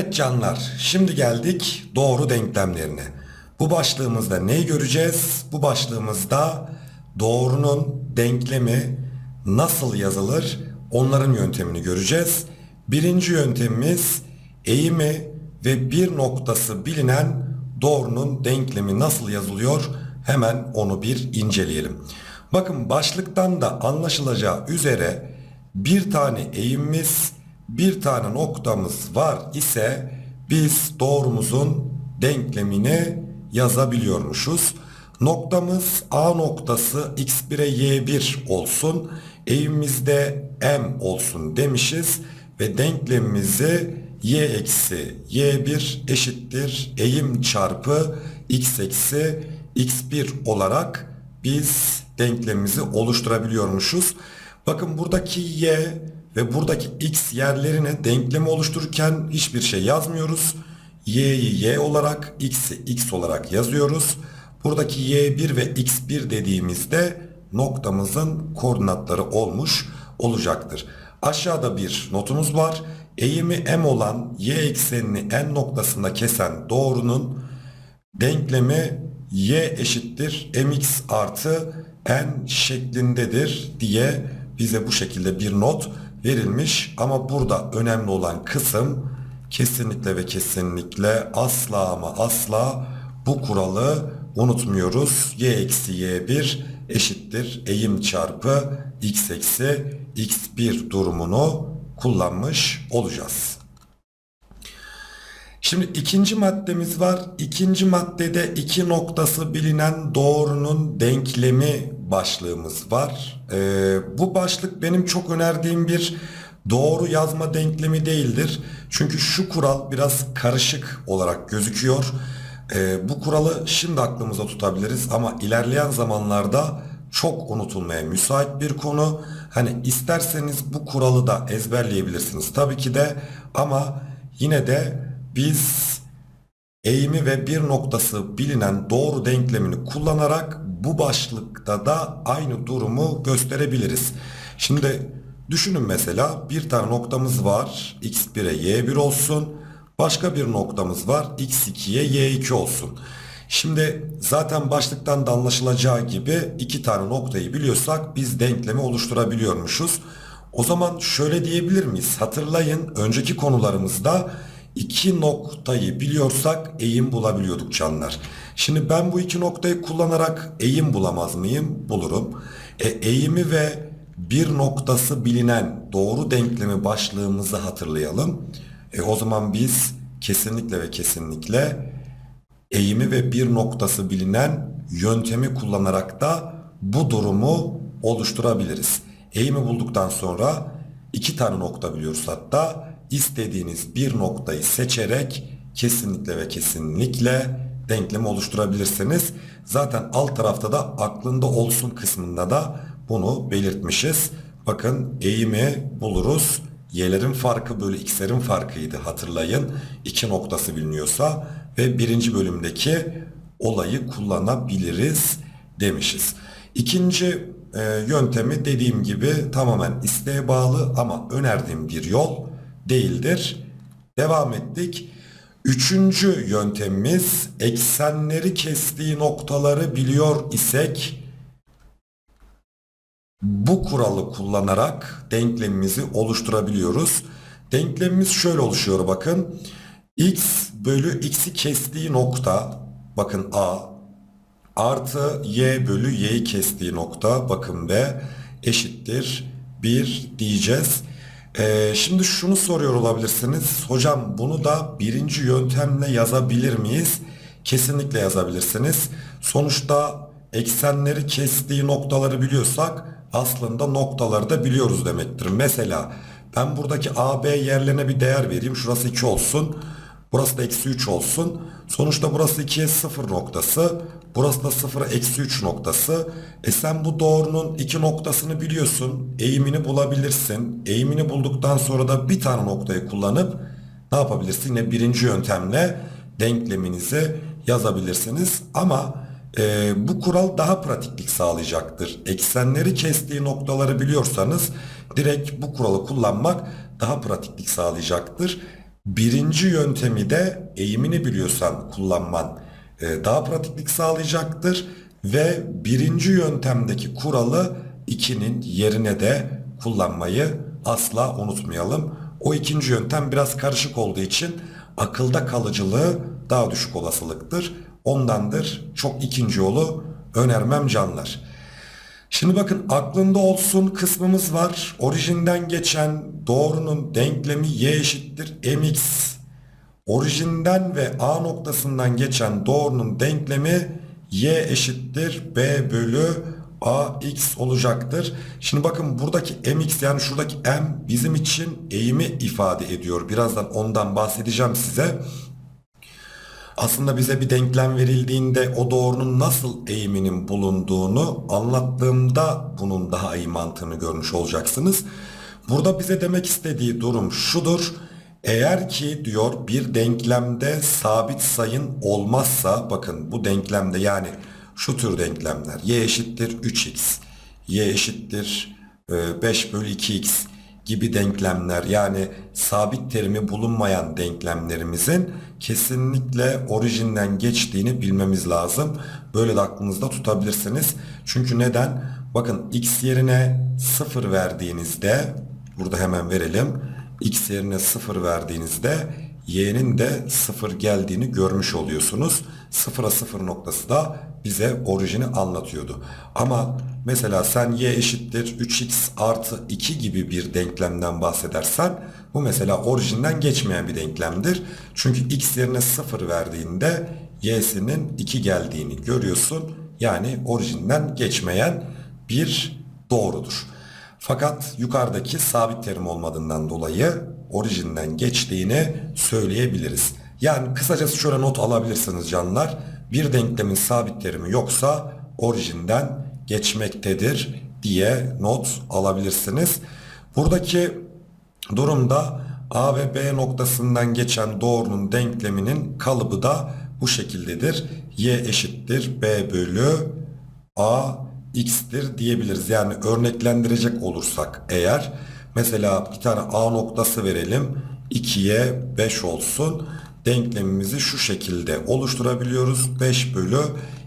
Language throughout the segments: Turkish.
Evet canlar, şimdi geldik doğru denklemlerine. Bu başlığımızda neyi göreceğiz? Bu başlığımızda doğrunun denklemi nasıl yazılır? Onların yöntemini göreceğiz. Birinci yöntemimiz eğimi ve bir noktası bilinen doğrunun denklemi nasıl yazılıyor? Hemen onu bir inceleyelim. Bakın başlıktan da anlaşılacağı üzere bir tane eğimimiz, bir tane noktamız var ise biz doğrumuzun denklemini yazabiliyormuşuz. Noktamız A noktası x1'e y1 olsun. Eğimimizde m olsun demişiz ve denklemimizi y eksi y1 eşittir eğim çarpı x eksi x1 olarak biz denklemimizi oluşturabiliyormuşuz. Bakın buradaki y ve buradaki x yerlerine denklemi oluştururken hiçbir şey yazmıyoruz. y'yi y olarak x'i x olarak yazıyoruz. Buradaki y1 ve x1 dediğimizde noktamızın koordinatları olmuş olacaktır. Aşağıda bir notumuz var. Eğimi m olan y eksenini n noktasında kesen doğrunun denklemi y eşittir mx artı n şeklindedir diye bize bu şekilde bir not verilmiş. Ama burada önemli olan kısım kesinlikle ve kesinlikle asla ama asla bu kuralı unutmuyoruz. y eksi y1 eşittir eğim çarpı x eksi x1 durumunu kullanmış olacağız. Şimdi ikinci maddemiz var. İkinci maddede iki noktası bilinen doğrunun denklemi başlığımız var. Ee, bu başlık benim çok önerdiğim bir doğru yazma denklemi değildir. Çünkü şu kural biraz karışık olarak gözüküyor. Ee, bu kuralı şimdi aklımıza tutabiliriz ama ilerleyen zamanlarda çok unutulmaya müsait bir konu. Hani isterseniz bu kuralı da ezberleyebilirsiniz tabii ki de ama yine de biz eğimi ve bir noktası bilinen doğru denklemini kullanarak bu başlıkta da aynı durumu gösterebiliriz. Şimdi düşünün mesela bir tane noktamız var x1'e y1 olsun. Başka bir noktamız var x2'ye y2 olsun. Şimdi zaten başlıktan da anlaşılacağı gibi iki tane noktayı biliyorsak biz denklemi oluşturabiliyormuşuz. O zaman şöyle diyebilir miyiz? Hatırlayın önceki konularımızda iki noktayı biliyorsak eğim bulabiliyorduk canlar. Şimdi ben bu iki noktayı kullanarak eğim bulamaz mıyım? Bulurum. E, eğimi ve bir noktası bilinen doğru denklemi başlığımızı hatırlayalım. E, o zaman biz kesinlikle ve kesinlikle eğimi ve bir noktası bilinen yöntemi kullanarak da bu durumu oluşturabiliriz. Eğimi bulduktan sonra iki tane nokta biliyoruz hatta istediğiniz bir noktayı seçerek kesinlikle ve kesinlikle denklemi oluşturabilirsiniz. Zaten alt tarafta da aklında olsun kısmında da bunu belirtmişiz. Bakın eğimi buluruz. Y'lerin farkı bölü x'lerin farkıydı hatırlayın. İki noktası biliniyorsa ve birinci bölümdeki olayı kullanabiliriz demişiz. İkinci e, yöntemi dediğim gibi tamamen isteğe bağlı ama önerdiğim bir yol değildir. Devam ettik. Üçüncü yöntemimiz eksenleri kestiği noktaları biliyor isek bu kuralı kullanarak denklemimizi oluşturabiliyoruz. Denklemimiz şöyle oluşuyor bakın. x bölü x'i kestiği nokta bakın a artı y bölü y'yi kestiği nokta bakın b eşittir 1 diyeceğiz. Ee, şimdi şunu soruyor olabilirsiniz. Hocam bunu da birinci yöntemle yazabilir miyiz? Kesinlikle yazabilirsiniz. Sonuçta eksenleri kestiği noktaları biliyorsak aslında noktaları da biliyoruz demektir. Mesela ben buradaki AB yerlerine bir değer vereyim. Şurası 2 olsun. Burası da eksi 3 olsun. Sonuçta burası 2'ye 0 noktası. Burası da 0'a eksi 3 noktası. E sen bu doğrunun iki noktasını biliyorsun. Eğimini bulabilirsin. Eğimini bulduktan sonra da bir tane noktayı kullanıp ne yapabilirsin? Yine birinci yöntemle denkleminizi yazabilirsiniz. Ama e, bu kural daha pratiklik sağlayacaktır. Eksenleri kestiği noktaları biliyorsanız direkt bu kuralı kullanmak daha pratiklik sağlayacaktır. Birinci yöntemi de eğimini biliyorsan kullanman e, daha pratiklik sağlayacaktır. Ve birinci yöntemdeki kuralı 2'nin yerine de kullanmayı asla unutmayalım. O ikinci yöntem biraz karışık olduğu için akılda kalıcılığı daha düşük olasılıktır. Ondandır çok ikinci yolu önermem canlar. Şimdi bakın aklında olsun kısmımız var. Orijinden geçen doğrunun denklemi y eşittir mx. Orijinden ve a noktasından geçen doğrunun denklemi y eşittir b bölü ax olacaktır. Şimdi bakın buradaki mx yani şuradaki m bizim için eğimi ifade ediyor. Birazdan ondan bahsedeceğim size. Aslında bize bir denklem verildiğinde o doğrunun nasıl eğiminin bulunduğunu anlattığımda bunun daha iyi mantığını görmüş olacaksınız. Burada bize demek istediği durum şudur. Eğer ki diyor bir denklemde sabit sayın olmazsa bakın bu denklemde yani şu tür denklemler y eşittir 3x, y eşittir e, 5 bölü 2x gibi denklemler yani sabit terimi bulunmayan denklemlerimizin kesinlikle orijinden geçtiğini bilmemiz lazım. Böyle de aklınızda tutabilirsiniz. Çünkü neden? Bakın x yerine 0 verdiğinizde burada hemen verelim. x yerine 0 verdiğinizde y'nin de 0 geldiğini görmüş oluyorsunuz. 0'a 0 noktası da bize orijini anlatıyordu. Ama mesela sen y eşittir 3x artı 2 gibi bir denklemden bahsedersen bu mesela orijinden geçmeyen bir denklemdir. Çünkü x yerine 0 verdiğinde y'sinin 2 geldiğini görüyorsun. Yani orijinden geçmeyen bir doğrudur. Fakat yukarıdaki sabit terim olmadığından dolayı orijinden geçtiğini söyleyebiliriz. Yani kısacası şöyle not alabilirsiniz canlar. Bir denklemin sabit terimi yoksa orijinden geçmektedir diye not alabilirsiniz. Buradaki durumda A ve B noktasından geçen doğrunun denkleminin kalıbı da bu şekildedir. Y eşittir B bölü A x'tir diyebiliriz. Yani örneklendirecek olursak eğer mesela bir tane A noktası verelim 2'ye 5 olsun denklemimizi şu şekilde oluşturabiliyoruz. 5 bölü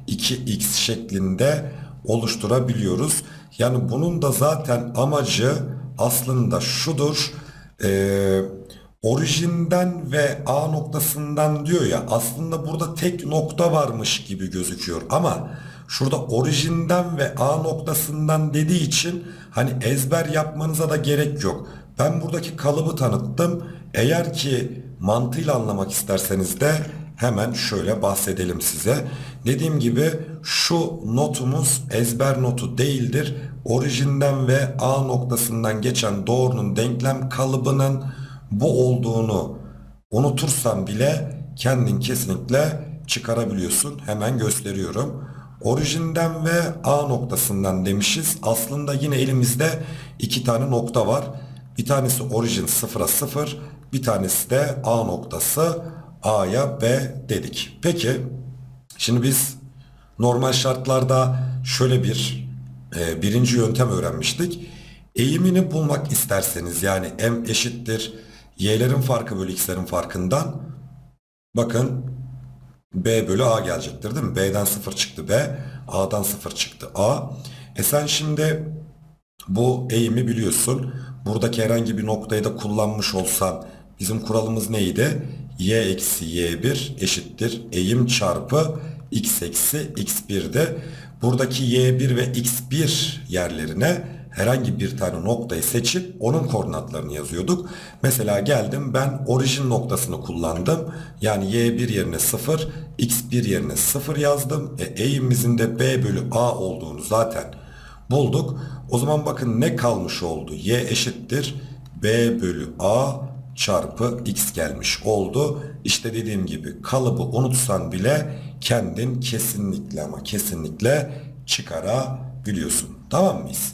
2x şeklinde oluşturabiliyoruz. Yani bunun da zaten amacı aslında şudur. Ee, orijinden ve A noktasından diyor ya aslında burada tek nokta varmış gibi gözüküyor ama şurada orijinden ve A noktasından dediği için hani ezber yapmanıza da gerek yok. Ben buradaki kalıbı tanıttım. Eğer ki mantığıyla anlamak isterseniz de hemen şöyle bahsedelim size. Dediğim gibi şu notumuz ezber notu değildir. Orijinden ve A noktasından geçen doğrunun denklem kalıbının bu olduğunu unutursan bile kendin kesinlikle çıkarabiliyorsun. Hemen gösteriyorum. Orijinden ve A noktasından demişiz. Aslında yine elimizde iki tane nokta var. Bir tanesi orijin 0'a 0, bir tanesi de A noktası A'ya B dedik. Peki şimdi biz normal şartlarda şöyle bir e, birinci yöntem öğrenmiştik. Eğimini bulmak isterseniz yani m eşittir y'lerin farkı bölü x'lerin farkından bakın b bölü a gelecektir değil mi? b'den 0 çıktı b, a'dan 0 çıktı a. E sen şimdi bu eğimi biliyorsun. Buradaki herhangi bir noktayı da kullanmış olsan bizim kuralımız neydi? y eksi y1 eşittir eğim çarpı x eksi x1'de buradaki y1 ve x1 yerlerine herhangi bir tane noktayı seçip onun koordinatlarını yazıyorduk. Mesela geldim ben orijin noktasını kullandım. Yani y1 yerine 0, x1 yerine 0 yazdım. E, eğimimizin de b bölü a olduğunu zaten bulduk. O zaman bakın ne kalmış oldu? y eşittir b bölü a çarpı x gelmiş oldu. İşte dediğim gibi kalıbı unutsan bile kendin kesinlikle ama kesinlikle çıkarabiliyorsun. Tamam mıyız?